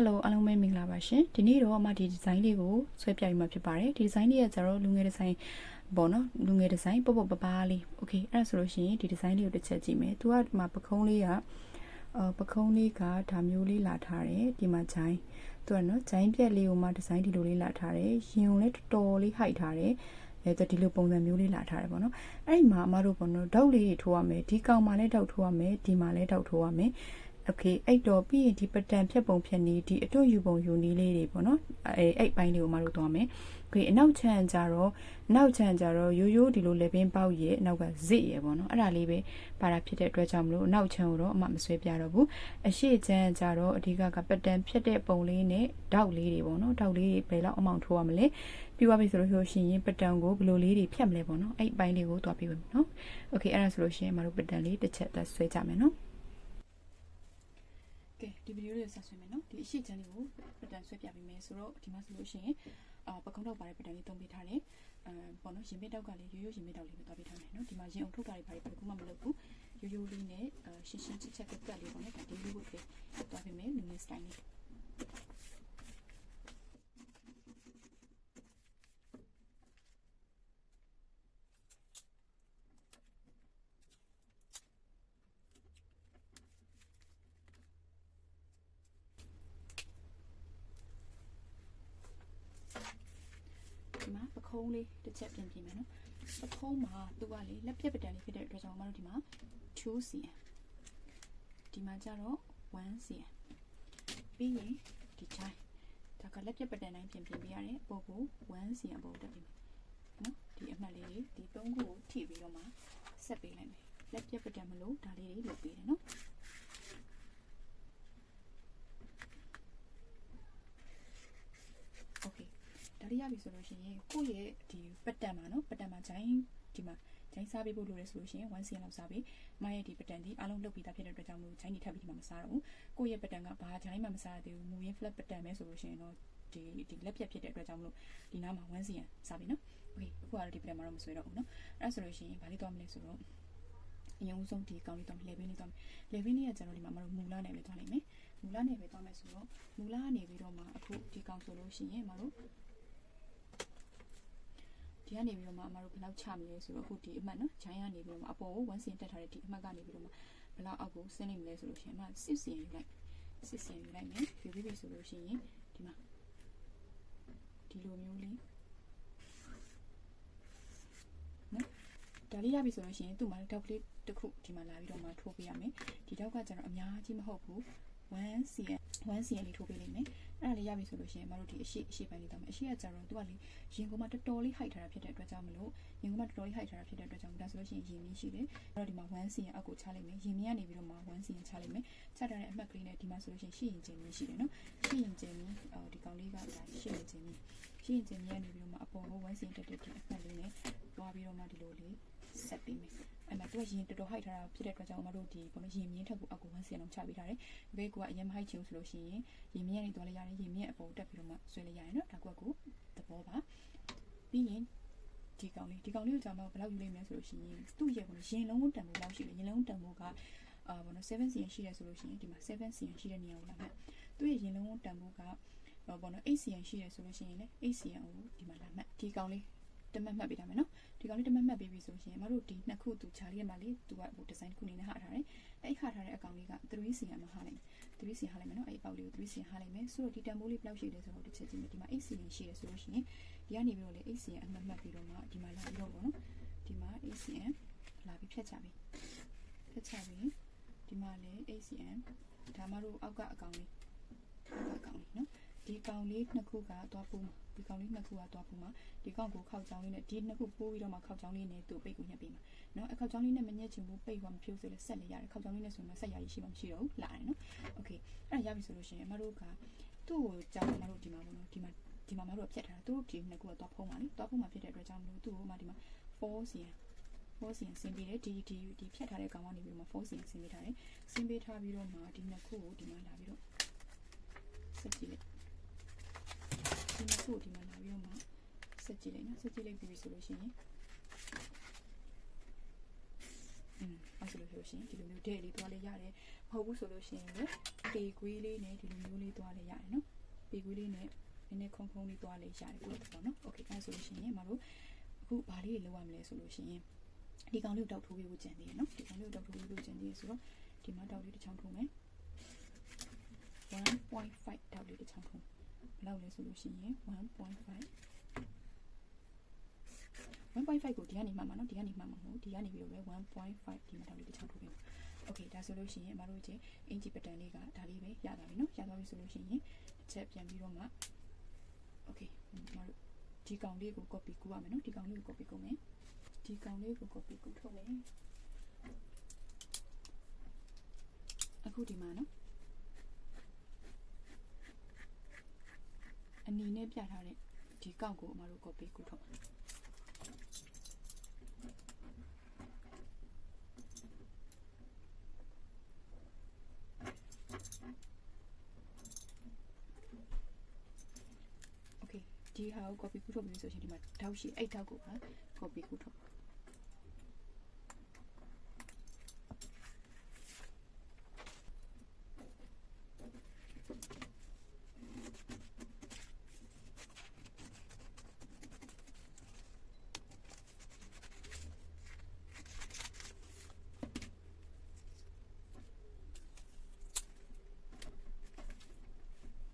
Hello အားလုံးပဲမင်္ဂလာပါရှင်ဒီနေ့တော့အမဒီဒီဇိုင်းလေးကိုဆွဲပြရမှာဖြစ်ပါတယ်ဒီဒီဇိုင်းလေးကကျတော့လူငယ်ဒီဇိုင်းပေါ့နော်လူငယ်ဒီဇိုင်းပုတ်ပုတ်ပပလေး Okay အဲ့ဒါဆိုလို့ရှိရင်ဒီဒီဇိုင်းလေးကိုတစ်ချက်ကြည့်မယ်သူကဒီမှာပခုံးလေးကအာပခုံးလေးကဒါမျိုးလေးလာထားတယ်ဒီမှာဂျိုင်းသူကနော်ဂျိုင်းပြက်လေးကိုမှဒီဇိုင်းဒီလိုလေးလာထားတယ်ရင်ုံလည်းတော်တော်လေးဟိုက်ထားတယ်အဲတဒီလိုပုံစံမျိုးလေးလာထားတယ်ပေါ့နော်အဲ့ဒီမှာအမတို့ပေါ့နော်ဒေါက်လေးတွေထိုးရမယ်ဒီကောင်မှလည်းဒေါက်ထိုးရမယ်ဒီမှာလည်းဒေါက်ထိုးရမယ် โอเคအဲ့တော့ပြီးရင်ဒီပတန်ဖြတ်ပုံဖြတ်နည်းဒီအတွယူပုံယူနည်းလေးတွေပေါ့နော်အဲအဲ့ပိုင်းလေးကိုမတို့သွားမယ်โอเคအနောက်ချမ်းကြတော့အနောက်ချမ်းကြတော့ရိုးရိုးဒီလိုလေပင်ပေါက်ရဲ့အနောက်ကဇစ်ရဲ့ပေါ့နော်အဲ့ဒါလေးပဲပါတာဖြစ်တဲ့အတွက်ကြောင့်မလို့အနောက်ချမ်းကိုတော့အမှမဆွဲပြတော့ဘူးအရှိချမ်းကြတော့အဓိကကပတန်ဖြတ်တဲ့ပုံလေးနဲ့ဒေါက်လေးတွေပေါ့နော်ဒေါက်လေးတွေဘယ်လောက်အမောင်ထိုးရမလဲပြီးသွားပြီဆိုလို့ရှိရင်ပတန်ကိုဘယ်လိုလေးတွေဖြတ်မလဲပေါ့နော်အဲ့ပိုင်းလေးကိုသွားပြီးမယ်နော်โอเคအဲ့ဒါဆိုလို့ရှိရင်မတို့ပတန်လေးတစ်ချက်သက်ဆွဲကြမယ်နော် ကဲဒီဗီဒီယိုလေးကိုဆက်ဆွဲမယ်နော်ဒီအရှိချမ်းလေးကိုပတန်ဆွဲပြပေးမယ်ဆိုတော့ဒီမှာဆိုလို့ရှိရင်အာပကုံးတော့ပါတဲ့ပတန်လေးသုံးပေးထားတယ်အဲပေါ့နော်ရင်မတောက်ကလည်းရိုးရိုးရင်မတောက်လေးပဲသွားပေးထားမယ်နော်ဒီမှာရင်အောင်ထုတ်တာတွေပါဘယ်ကူမှမလုပ်ဘူးရိုးရိုးလေးနဲ့အာရှင်းရှင်းချစ်ချက်ကက်ကက်လေးပေါ့နော်ဒါဒီလေးကိုပဲသွားပေးမယ်လူငယ်စတိုင်လေးဒီမှာပ ခုံးလေးတစ်ချက်ပြင်ပြင်မယ်နော်ပခုံးမှာသူကလေလက်ပြက်ပတန်လေးဖြစ်တဲ့အတွက်ကြောင့်မတို့ဒီမှာ 2cm ဒီမှာကျတော့ 1cm ပြီးရင်ဒီချိုင်းဒါကလက်ပြက်ပတန်တိုင်းပြင်ပြင်ပေးရတယ်ပို့ကို 1cm ပို့တက်ပြီနော်ဒီအမှတ်လေးတွေဒီသုံးခုကိုထိပြီးတော့မှဆက်ပေးလိုက်မယ်လက်ပြက်ပတန်မလို့ဒါလေးတွေလုပ်ပေးတယ်နော် ရပြီဆိုလို့ရှိရင်ကိုယ့်ရဲ့ဒီပတန်မှာနော်ပတန်မှာဂျိုင်းဒီမှာဂျိုင်းစားပေးဖို့လိုရဲဆိုလို့ရှိရင် 1cm လောက်စားပေးမရဲ့ဒီပတန်ဒီအားလုံးလုပ်ပြီးသားဖြစ်တဲ့အတွက်ကြောင့်မလို့ဂျိုင်းနေထပ်ပြီးဒီမှာမစားတော့ဘူးကိုယ့်ရဲ့ပတန်ကဘာဂျိုင်းမှမစားရသေးဘူးမူရင်း flat ပတန်ပဲဆိုလို့ရှိရင်တော့ဒီဒီလက်ပြတ်ဖြစ်တဲ့အတွက်ကြောင့်မလို့ဒီနားမှာ 1cm စားပေးနော်โอเคအခုကတော့ဒီပတန်မှာတော့မဆွဲတော့ဘူးနော်အဲ့ဒါဆိုလို့ရှိရင်ဘာလေးသွားမလဲဆိုတော့အရင်ဦးဆုံးဒီကောင်းလေးတော့လေဘင်းလေးတော့လေဘင်းလေးကကျွန်တော်ဒီမှာမလို့မူလာနယ်ပဲသွားနိုင်မယ်မူလာနယ်ပဲသွားမယ်ဆိုတော့မူလာကနေပြီးတော့မှအခုဒီကောင်းဆိုလို့ရှိရင်မလို့ ဒီကနေပြီးတော့မှအမတို့ဘယ်လောက်ချမလဲဆိုတော့အခုဒီအမှတ်နော်ဂျိုင်းကနေပြီးတော့မှအပေါ်ကို1စင်တက်ထားတဲ့ဒီအမှတ်ကနေပြီးတော့မှဘယ်လောက်အောက်ကိုဆင်းနေမလဲဆိုလို့ရှိရင်အမ6စင်ယူလိုက်6စင်ယူလိုက်မယ်ယူပြီးပြီဆိုလို့ရှိရင်ဒီမှာဒီလိုမျိုးလေးနော်ဒါလေးရပြီဆိုလို့ရှိရင်သူ့မှာတောက်ကလေးတစ်ခုဒီမှာလာပြီးတော့မှထိုးပေးရမယ်ဒီတောက်ကကျတော့အများကြီးမဟုတ်ဘူး 1cm 1cm လေးထိုးပေးလိမ့်မယ် အဲ့ဒါလေးရပြီဆိုလို့ရှိရင်မတို့ဒီအရှိအရှိပိုင်းလေးတော့မယ်အရှိကကျတော့သူကလေရင်ကုန်မှာတော်တော်လေး height ထားတာဖြစ်တဲ့အတွက်ကြောင့်မလို့ရင်ကုန်မှာတော်တော်လေး height ထားတာဖြစ်တဲ့အတွက်ကြောင့်ဒါဆိုလို့ရှိရင်ရင်မြင့်ရှိတယ်အဲ့တော့ဒီမှာ 1cm အောက်ကိုချလိုက်မယ်ရင်မြင့်ကနေပြီးတော့မှ 1cm ချလိုက်မယ်ချထားတဲ့အမှတ်ကလေးနဲ့ဒီမှာဆိုလို့ရှိရင်ရှိရင်ကျင်းမြင့်ရှိတယ်နော်ရှိရင်ကျင်းမြင့်အော်ဒီကောင်လေးကဒါရှိရင်ကျင်းမြင့်ရှိရင်ကျင်းမြင့်ကနေပြီးတော့မှအပေါ်ကို 1cm တက်တဲ့ဒီအမှတ်လေးနဲ့တွားပြီးတော့မှဒီလိုလေးဆက်ပေးမယ်အဲ့မှာသူ ကရင်တော်တော် height ထားတာဖြစ်တဲ့အတွက်ကြောင့်မတို့ဒီဘုံရင်မြင့်ထက်ကိုအောက်ကို1 cm လောက်ချပေးထားတယ်။ဘေးကအရင် height ချင်ဆိုလို့ရှိရင်ရင်မြင့်ကနေသွားလိုက်ရတယ်ရင်မြင့်အပေါ်တက်ပြီးတော့မှဆွဲလိုက်ရတယ်နော်ဒါကွက်ကိုသဘောပါပြီးရင်ဒီကောင်လေးဒီကောင်လေးကိုကြာမှဘယ်လောက်ယူလိုက်မလဲဆိုလို့ရှိရင်သူ့ရဲ့ဘုံရင်လုံးတန်ဖို့လောက်ရှိတယ်ရင်လုံးတန်ဖို့ကအာဘုံ7 cm ရှိတယ်ဆိုလို့ရှိရင်ဒီမှာ7 cm ရှိတဲ့နေရာကိုလာမှတ်သူ့ရဲ့ရင်လုံးတန်ဖို့ကဘောနော် 8 cm ရှိတယ်ဆိုလို့ရှိရင်လည်း 8 cm ကိုဒီမှာလာမှတ်ဒီကောင်လေး တမတ်မှတ်ပေးထားမယ်နော်ဒီကောင်လေးတမတ်မှတ်ပေးပြီဆိုရင်မတို့ဒီနှစ်ခုသူခြားလေးမှာလေသူကဟိုဒီဇိုင်းတစ်ခုအနေနဲ့ဟာထားတယ်အဲ့ဟာထားတဲ့အကောင်လေးက 3cm မှာဟာလိုက် 3cm ဟာလိုက်မယ်နော်အဲ့အပေါက်လေးကို 3cm ဟာလိုက်မယ်ဆိုတော့ဒီတန်ဖိုးလေးဘယ်လောက်ရှိလဲဆိုတော့တစ်ချက်ကြည့်မယ်ဒီမှာ 8cm ရှိတယ်ဆိုလို့ရှိရင်ဒီကနေပြီးတော့လေ 8cm အမှတ်မှတ်ပြီးတော့မှဒီမှာလာပြီးတော့ပေါ့နော်ဒီမှာ 8cm လာပြီးဖြတ်ချပြီဖြတ်ချပြီဒီမှာလေ 8cm ဒါမှတို့အောက်ကအကောင်လေးအောက်ကအကောင်လေးနော် ဒီကောင်လေးနှစ်ခုကသွားပူးမှာဒီကောင်လေးနှစ်ခုကသွားပူးမှာဒီကောင်ကိုခောက်ချောင်းလေးနဲ့ဒီနှစ်ခုပိုးပြီးတော့မှခောက်ချောင်းလေးနဲ့သူ့ပိတ်ကိုညှက်ပေးမှာနော်အခောက်ချောင်းလေးနဲ့မညှက်ချင်ဘူးပိတ်ဟောမဖြိုးဆိုလဲဆက်နေရတယ်ခောက်ချောင်းလေးနဲ့ဆိုရင်ဆက်ရည်ရှိမှမရှိတော့ဘူးလာတယ်နော်โอเคအဲ့ဒါရပြီဆိုလို့ရှိရင်အမတို့ကသူ့ကိုကြောင်းအမတို့ဒီမှာပေါ့နော်ဒီမှာဒီမှာမတို့ကဖြတ်ထားတာသူတို့ဒီနှစ်ခုကသွားဖုံးပါလေသွားဖုံးမှာဖြစ်တဲ့အတွက်ကြောင့်မလို့သူ့ကိုမှဒီမှာ 4 cm 4 cm ဆင်းပေးတယ်ဒီဒီဒီဖြတ်ထားတဲ့ကောင်ကနေပြီးတော့မှ4 cm ဆင်းပေးထားတယ်ဆင်းပေးထားပြီးတော့မှဒီနှစ်ခုကိုဒီမှာလာပြီးတော့ဆက်ကြည့်လိုက် ဒီနှစ်ခုဒီမှာလာပြီးတော့မှဆက်ကြည့်လိုက်နော်ဆက်ကြည့်လိုက်ပြီးပြီဆိုလို့ရှိရင်อืมโอ ဆိုလို့ဆိုလို့ရှိရင်ဒီလိုမျိုးဒဲလေးသွားလေးရတယ်မဟုတ်ဘူးဆိုလို့ရှိရင်လည်းပေကွေးလေးနဲ့ဒီလိုမျိုးလေးသွားလေးရတယ်နော်ပေကွေးလေးနဲ့နည်းနည်းခုံခုံလေးသွားလေးရတယ်ကိုယ့်ပေါ့နော်โอเคအဲဆိုလို့ရှိရင်မတို့အခုဘာလေးတွေလောက်ရမလဲဆိုလို့ရှိရင်ဒီကောင်လေးကိုတောက်ထိုးပေးဖို့ကြံသေးတယ်နော်ဒီကောင်လေးကိုတောက်ထိုးပေးဖို့ကြံသေးတယ်ဆိုတော့ဒီမှာတောက်လေးတစ်ချောင်းထိုးမယ်1.5တောက်လေးတစ်ချောင်းထိုး ဘယ်လောက်လဲဆိုလို့ရှိရင်1.5 1.5ကိုဒီကနေမှမှာနော်ဒီကနေမှမှာမဟုတ်ဒီကနေပြီးတော့ပဲ1.5ဒီမှာတောက်လေးတစ်ချောင်းထိုးပေးမယ်โอเคဒါဆိုလို့ရှိရင်အမတို့ချင်းအင်ဂျီပတန်လေးကဒါလေးပဲရသွားပြီနော်ရသွားပြီဆိုလို့ရှိရင်တစ်ချက်ပြန်ပြီးတော့မှโอเคအမတို့ဒီကောင်လေးကို copy ကူးရမယ်နော်ဒီကောင်လေးကို copy ကူးမယ်ဒီကောင်လေးကို copy ကူးထုတ်မယ်အခုဒီမှာနော် အနီနဲ့ပြထားတဲ့ဒီကောက်ကိုအမတို့ copy ကူးထုတ်မယ် โอเคဒီဟာကို copy ကူးထုတ်ပြီးဆိုရှင်ဒီမှာတောက်ရှိအဲ့တောက်ကိုပါ copy ကူးထုတ်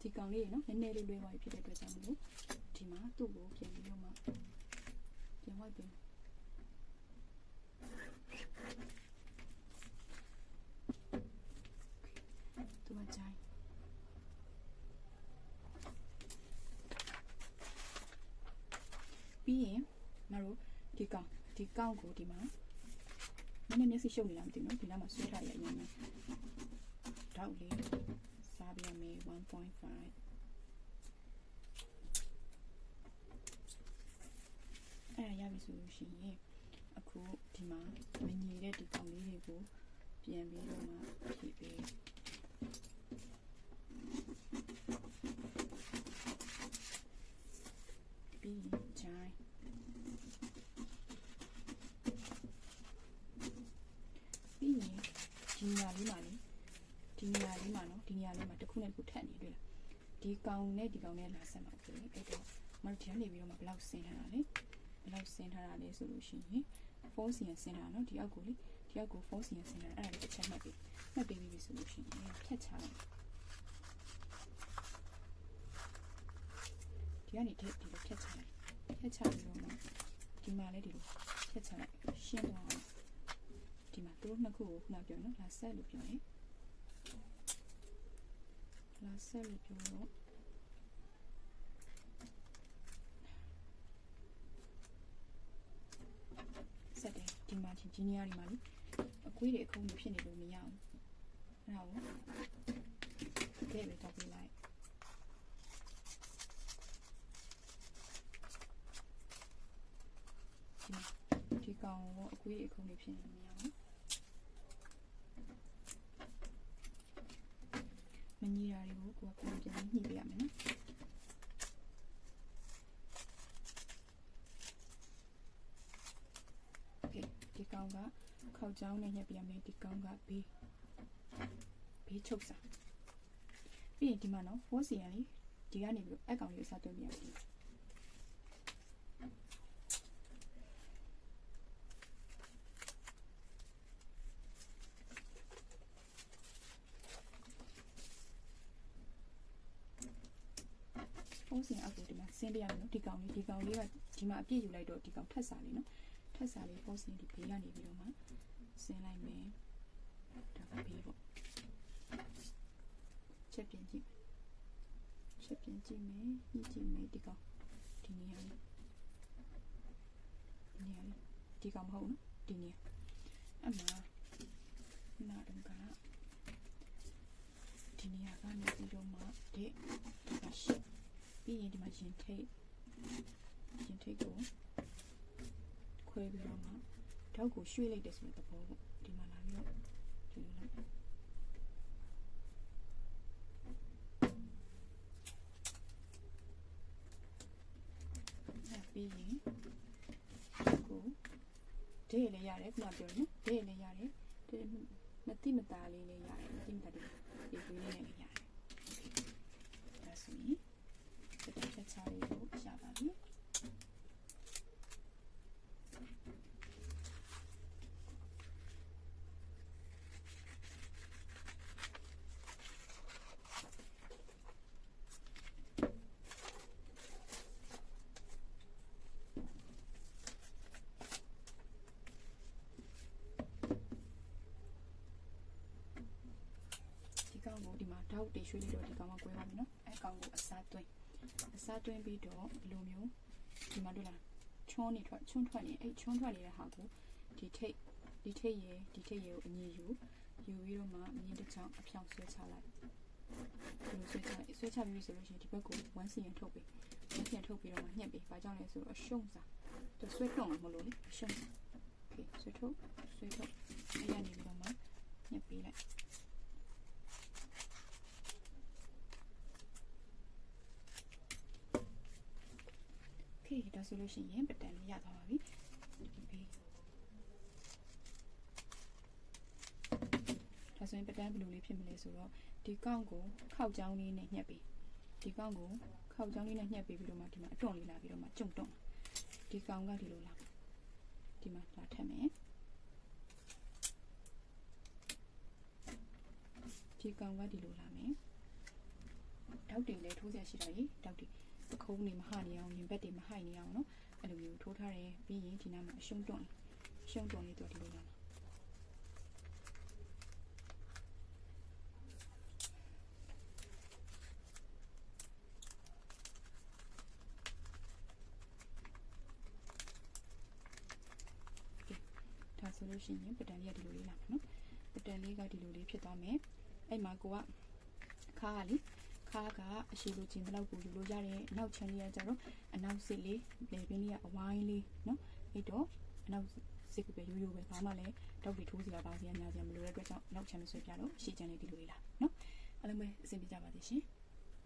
ဒီကောင်လေးနော်နည်းနည်းလေးလွဲသွားပြီဖြစ်တဲ့အတွက်ကြောင့်မလို့ဒီမှာသူ့ကိုပြန်ပြီးတော့မှပြန်ဝိုက်ပေးမယ်သူကကြိုင်းပြီးရင်မတို့ဒီကောင်ဒီကောင်ကိုဒီမှာနည်းနည်းမျက်စိရှုပ်နေတာမသိဘူးနော်ဒီနားမှာဆွဲထားရအရင်ကတောက်လေး စားပြမယ်1.5အဲ့ဒါရပြီဆိုလို့ရှိရင်အခုဒီမှာမညီတဲ့ဒီကောင်လေးတွေကိုပြန်ပြီးတော့မှဖြည့်ပေးပြီးရင်ဂျိုင်းပြီးရင်ဒီနေရာလေးမှာလေဒီနေရာလေးမှာနော်ဒီနေရာလေးမှာတစ်ခု နဲ့ခုထပ်နေတွေ့လားဒီကောင်နဲ့ဒီကောင်နဲ့လာဆက်မှာဖြစ်တယ်အဲ့တော့မတို့ဒီကနေပြီးတော့မှဘလောက်ဆင်းထားတာလဲဘလောက်ဆင်းထားတာလဲဆိုလို့ရှိရင်ဖုန်းစီရင်ဆင်းထားတာနော်ဒီအောက်ကိုလေဒီအောက်ကိုဖုန်းစီရင်ဆင်းထားတာအဲ့ဒါလေးတစ်ချက်မှတ်ပြီးမှတ်ပြီးပြီဆိုလို့ရှိရင်ဖြတ်ချလိုက်ဒီကနေဒီဒီလိုဖြတ်ချလိုက်ဖြတ်ချပြီးတော့မှဒီမှာလည်းဒီလိုဖြတ်ချလိုက်ရှင်းသွားအောင်ဒီမှာသူတို့နှစ်ခုကိုခုနပြောနော်လာဆက်လို့ပြောရင် လာဆက်လို့ပြောတော့ဆက်တယ်ဒီမှာချင်းဂျီနီယာဒီမှာလေအကွေးတွေအခုံးဖြစ်နေလို့မရအောင်အဲ့ဒါကိုတဲ့ပဲတောက်ပေးလိုက်ဒီမှာဒီကောင်ကိုအကွေးတွေအခုံးတွေဖြစ်နေလို့မရအောင် ခောက်ချောင်းနဲ့ညှက်ပြရမယ်ဒီကောင်ကဘေးဘေးချုပ်စာပြီးရင်ဒီမှာနော်4စီရန်လေးဒီကနေပြီးတော့အကောင်လေးကိုစသွင်းပြရမယ်ဖုန်းစင်အောက်ကိုဒီမှာဆင်းပြရမယ်နော်ဒီကောင်လေးဒီကောင်လေးကဒီမှာအပြည့်ယူလိုက်တော့ဒီကောင်ထက်စာလေးနော်ထက်စာလေးပေါ့စင်ဒီဘေးကနေပြီးတော့မှဆင်းလိုက်မယ်ဒါကဘေးပေါ့ချက်ပြင်ကြည့်ချ က်ပြင်ကြည့်မယ်ညှိကြည့်မယ်ဒီကောင်ဒီနေရာလေးဒီနေရာလေးဒီကောင်မဟုတ်နော်ဒီနေရာအမှနာတော့ကဒီနေရာကနေပြီးတော့မှဒီဒီကရှိပြီးရင်ဒီမှာရင်ထိတ်ရင်ထိတ်ကိုခွဲပြီးတော့မှတောက်ကိုရွှေ့လိုက်တယ်ဆိုတဲ့သဘောပေါ့ဒီမှာလာပြီးတော့ဒီလိုလိုက်အဲ့ပြီးရင်ကို ဒဲလည်းရတယ်ခုနပြောတယ်နော်ဒဲလည်းရတယ်ဒီမတိမတာလေးလေးရတယ်မတိမတာဒီဒီဝေးလေးလေးရတယ်ဒါဆိုရင်ဒီတစ်ချာလေးကိုရှာပါပြီဒီကောင် ထောက်တွေရွှေ့လိုက်တော့ဒီကောင်ကကွဲပါပြီနော်အဲကောင်ကိုအစားသွင်းအစားသွင်းပြီးတော့ဘယ်လိုမျိုးဒီမှာတွေ့လားချွန်းနေထွက်ချွန်းထွက်နေအဲချွန်းထွက်နေတဲ့ဟာကိုဒီထိတ်ဒီထိတ်ရယ်ဒီထိတ်ရယ်ကိုအညီယူယူပြီးတော့မှအမြင့်တစ်ချောင်းအဖြောင်ဆွဲချလိုက်ဒီဆွဲချဆွဲချပြီးဆိုလို့ရှိရင်ဒီဘက်ကို1စီရင်ထုတ်ပေး1စီရင်ထုတ်ပြီးတော့မှညှက်ပေးဘာကြောင့်လဲဆိုတော့အရှုံးစာသူဆွဲထုတ်မှာမလို့လေအရှုံးစာ Okay ဆွဲထုတ်ဆွဲထုတ်အဲ့ရနေပြီးတော့မှညှက်ပေးလိုက် Okay ဒါဆိုလို့ရှိရင်ပတန်လေးရသွားပါပြီဒါဆိုရင်ပတန်ဘယ်လိုလေးဖြစ်မလဲဆိုတော့ဒီကောင့်ကိုခောက်ချောင်းလေးနဲ့ညှက်ပြီးဒီကောင့်ကိုခောက်ချောင်းလေးနဲ့ညှက်ပြီးပြီးတော့မှဒီမှာအတွန့်လေးလာပြီးတော့မှကျုံတွန့်ဒီကောင်ကဒီလိုလာဒီမှာလာထက်မယ်ဒီကောင်ကဒီလိုလာမယ်တောက်တွေလည်းထိုးစရာရှိတော့ရေတောက်တွေ ပခုံးတွေမဟနေအောင်ရင်ဘက်တွေမဟိုက်နေအောင်နော်အဲ့လိုမျိုးထိုးထားတယ်ပြီးရင်ဒီနားမှာအရှုံးတွန့်အရှုံးတွန့်လေးတော့ဒီလိုလာမှာဒါဆိုလို့ရှိရင်ပတန်လေးကဒီလိုလေးလာမှာနော်ပတန်လေးကဒီလိုလေးဖြစ်သွားမယ်အဲ့မှာကိုကခါကလေ ခါကအရှိလိုချင်တဲ့လောက်ကိုယူလို့ရတယ်အနောက်ချမ်းလေးကကြတော့အနောက်စစ်လေးလေပင်းလေးကအဝိုင်းလေးနော်အဲ့တော့အနောက်စစ်ကပဲရိုးရိုးပဲဘာမှလည်းတောက်တွေထိုးစီတာပါစီရညာစီမလိုတဲ့အတွက်ကြောင့်အနောက်ချမ်းမဆွဲပြတော့အရှိချမ်းလေးဒီလိုလေးလာနော်အဲ့လိုပဲအဆင်ပြေကြပါသေးရှင်